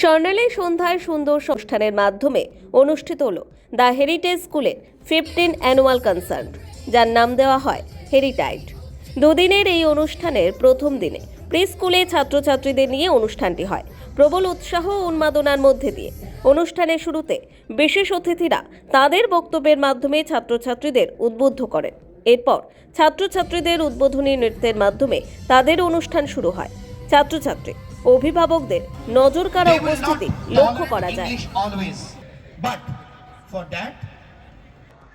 স্বর্ণালী সন্ধ্যায় সুন্দর অনুষ্ঠানের মাধ্যমে অনুষ্ঠিত হল দ্য হেরিটেজ স্কুলের ফিফটিন অ্যানুয়াল কনসার্ট, যার নাম দেওয়া হয় হেরিটাইড। দুদিনের এই অনুষ্ঠানের প্রথম দিনে প্রি স্কুলে ছাত্রছাত্রীদের নিয়ে অনুষ্ঠানটি হয়। প্রবল উৎসাহ ও উন্মাদনার মধ্যে দিয়ে অনুষ্ঠানের শুরুতে বিশেষ অতিথিরা তাদের বক্তব্যের মাধ্যমে ছাত্রছাত্রীদের উদ্বুদ্ধ করেন। এরপর ছাত্রছাত্রীদের উদ্বোধনী নৃত্যের মাধ্যমে তাদের অনুষ্ঠান শুরু হয়। ছাত্রছাত্রী অভিভাবকদের নজর কাড়া উপস্থিতি লক্ষ্য করা যায়।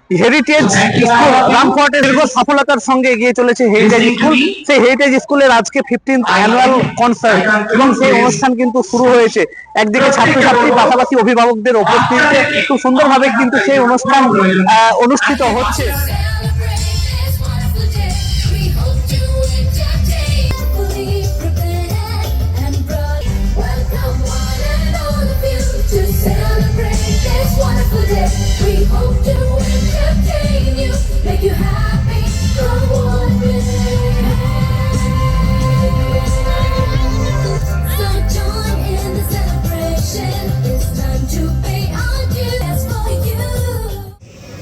হেরিটেজ স্কুল রামপুরহাটের দীর্ঘ সফলতার সঙ্গে এগিয়ে চলেছে হেরিটেজ স্কুল সেই হেরিটেজ স্কুলের আজকে ফিফটিন অ্যানুয়াল কনসার্ট এবং সেই অনুষ্ঠান কিন্তু শুরু হয়েছে। একদিকে ছাত্রছাত্রী পাশাপাশি অভিভাবকদের উপস্থিতিতে খুব সুন্দরভাবে কিন্তু সেই অনুষ্ঠান আহ, অনুষ্ঠিত হচ্ছে।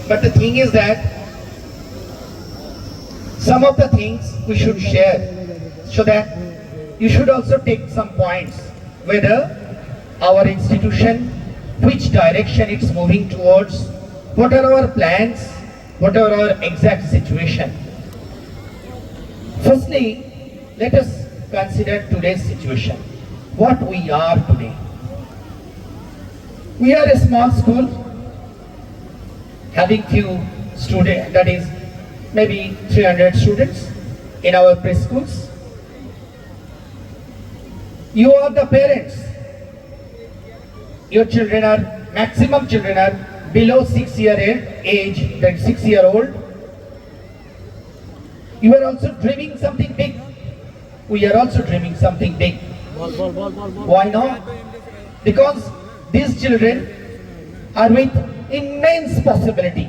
But the thing is that some of the things we should share so that you should also take some points whether our institution, which direction it's moving towards, what are our plans, what are our exact situation. Firstly, let us consider today's situation, what we are today. We are a small school having few students, that is maybe 300 students in our preschools. You are the parents. Your children are, maximum children are below six year age, that six year old. You are also dreaming something big. We are also dreaming something big. Why not? Because these children are with immense possibility.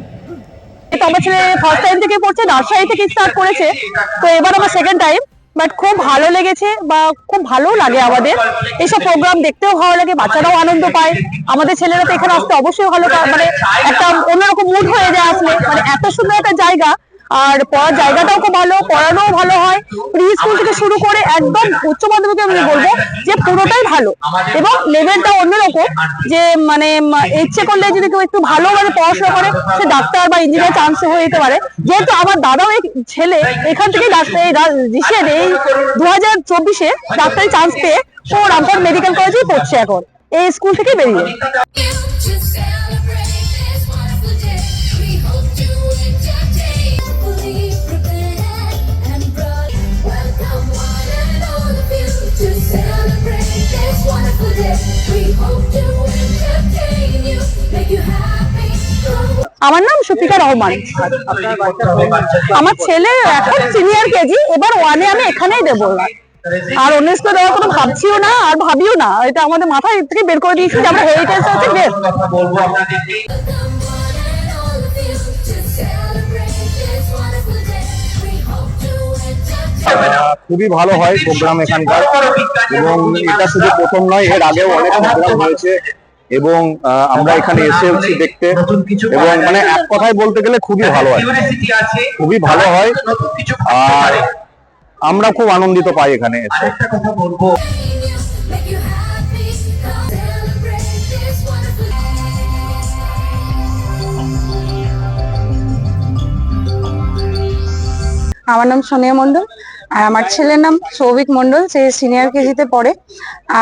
আমার ছেলে first time থেকে পড়ছে nursery থেকে start করেছে তো এবার আমার second time but খুব ভালো লেগেছে বা খুব ভালো লাগে আমাদের। এইসব প্রোগ্রাম দেখতেও ভালো লাগে, বাচ্চারাও আনন্দ পায়। আমাদের ছেলেরা তো এখানে আসতে অবশ্যই ভালো মানে একটা অন্যরকম মুড হয়ে যায় আসলে। মানে এত সুন্দর একটা জায়গা আর পড়ার জায়গাটাও খুব ভালো, পড়ানোও ভালো হয়। প্রি স্কুল থেকে শুরু করে একদম উচ্চ মাধ্যমিকে আমি বলব যে পুরোটাই ভালো। এবং লেভেলটা অন্যরকম যে মানে ইচ্ছে করলে যদি কেউ একটু ভালো মানে পড়াশোনা করে, সে ডাক্তার বা ইঞ্জিনিয়ার চান্স হয়ে যেতে পারে। যেহেতু আমার দাদাও এই ছেলে, এখান থেকেই ডাক্তার এই দু হাজার চব্বিশে ডাক্তারি চান্স পেয়ে ও রামপুর মেডিকেল কলেজেই পড়ছে এখন। এই স্কুল থেকে বেরিয়ে। আমার নাম সুফিকা রহমান। আমার ছেলে এখন সিনিয়র কেজি এবার ওয়ানে আমি এখানেই দেবো আর স্কুলে দেওয়ার কোনো ভাবছিও না আর ভাবিও না। এটা আমাদের মাথায় থেকে বের করে দিয়েছি যে আমরা হেরিটেজ entertain. আহ, খুবই ভালো হয় প্রোগ্রাম এখানকার। এবং এটা শুধু প্রথম নয় এর আগেও অনেক প্রোগ্রাম হয়েছে। এবং আহ, আমরা এখানে এসেছি দেখতে। এবং মানে এক কথায় বলতে গেলে খুবই ভালো হয়। খুবই ভালো হয়। আর আমরা খুব আনন্দিত পাই এখানে এসে। আমার নাম সোনিয়া মণ্ডল। আর আমার ছেলের নাম সৌভিক মণ্ডল, সে সিনিয়র কেজিতে পড়ে।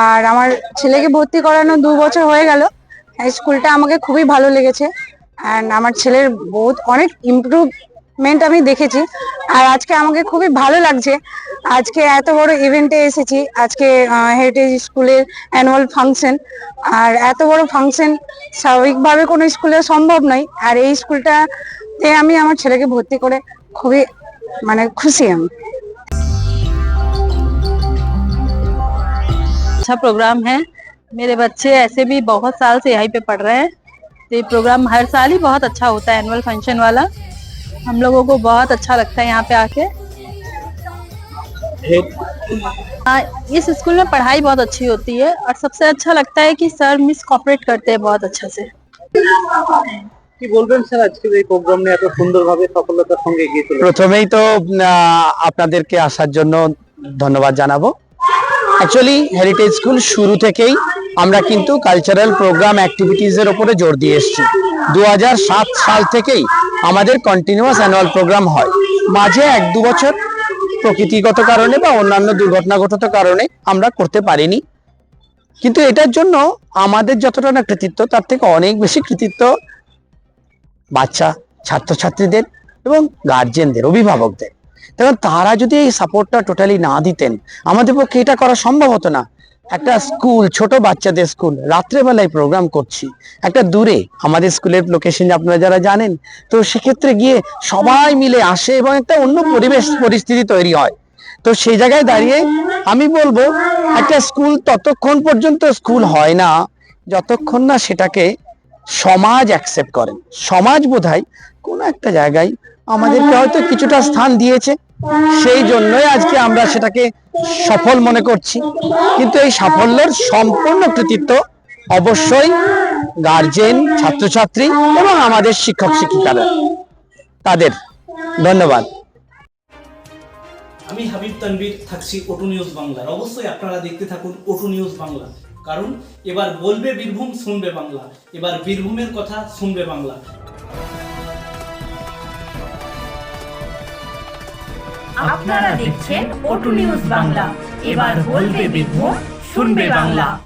আর আমার ছেলেকে ভর্তি করানো দু বছর হয়ে গেল। স্কুলটা আমাকে খুবই ভালো লেগেছে। অ্যান্ড আমার ছেলের বহুত, অনেক ইমপ্রুভমেন্ট আমি দেখেছি। আর আজকে আমাকে খুবই ভালো লাগছে। আজকে এত বড় ইভেন্টে এসেছি। আজকে হেরিটেজ স্কুলের অ্যানুয়াল ফাংশন আর এত বড় ফাংশন স্বাভাবিকভাবে কোনো স্কুলে সম্ভব নয়। আর এই স্কুলটাতে আমি আমার ছেলেকে ভর্তি করে খুবই মানে খুশি আমি। अच्छा प्रोग्राम है मेरे बच्चे ऐसे भी बहुत साल से यहीं पे पढ़ रहे हैं तो ये प्रोग्राम हर साल ही बहुत अच्छा होता है एनुअल फंक्शन वाला हम लोगों को बहुत अच्छा लगता है यहाँ पे आके हाँ इस स्कूल में पढ़ाई बहुत अच्छी होती है और सबसे अच्छा लगता है कि सर मिस कॉपरेट करते हैं बहुत अच्छा से কি বলবেন স্যার আজকের এই প্রোগ্রাম নিয়ে এত সুন্দরভাবে সফলতার সঙ্গে এগিয়ে চলেছে প্রথমেই তো আহ, আপনাদেরকে আসার জন্য ধন্যবাদ জানাবো অ্যাকচুয়ালি হেরিটেজ স্কুল শুরু থেকেই আমরা কিন্তু কালচারাল প্রোগ্রাম অ্যাক্টিভিটিসের ওপরে জোর দিয়ে এসেছি। দু সাল থেকেই আমাদের কন্টিনিউয়াস অ্যানুয়াল প্রোগ্রাম হয়। মাঝে এক দু বছর প্রকৃতিগত কারণে বা অন্যান্য দুর্ঘটনাগত কারণে আমরা করতে পারিনি। কিন্তু এটার জন্য আমাদের যতটা না কৃতিত্ব, তার থেকে অনেক বেশি কৃতিত্ব বাচ্চা, ছাত্রছাত্রীদের এবং গার্জেনদের অভিভাবকদের। কারণ তারা যদি এই সাপোর্টটা টোটালি না দিতেন, আমাদের পক্ষে এটা করা সম্ভব হতো না। একটা স্কুল ছোট বাচ্চাদের স্কুল রাত্রেবেলায় প্রোগ্রাম করছি। একটা দূরে, আমাদের স্কুলের লোকেশন আপনারা যারা জানেন, তো সেক্ষেত্রে গিয়ে সবাই মিলে আসে এবং একটা অন্য পরিবেশ, পরিস্থিতি তৈরি হয়। তো সেই জায়গায় দাঁড়িয়ে আমি বলব, একটা স্কুল ততক্ষণ পর্যন্ত স্কুল হয় না, যতক্ষণ না সেটাকে সমাজ অ্যাকসেপ্ট করেন। সমাজ বোধহয় কোনো একটা জায়গায় আমাদেরকে হয়তো কিছুটা স্থান দিয়েছে। সেই জন্যই আজকে আমরা সেটাকে সফল মনে করছি। কিন্তু এই সাফল্যের সম্পূর্ণ কৃতিত্ব অবশ্যই গার্জেন, ছাত্রছাত্রী এবং আমাদের শিক্ষক, শিক্ষিকারা। তাদের। ধন্যবাদ। আমি হাবিব তানভীর থাকছি ওটু নিউজ বাংলার। অবশ্যই আপনারা দেখতে থাকুন ওটু নিউজ বাংলা। কারণ এবার বলবে বীরভূম, শুনবে বাংলা। এবার বীরভূমের কথা, শুনবে বাংলা। আপনারা দেখছেন ওটু নিউজ বাংলা। এবার বলবে বীরভূম শুনবে বাংলা।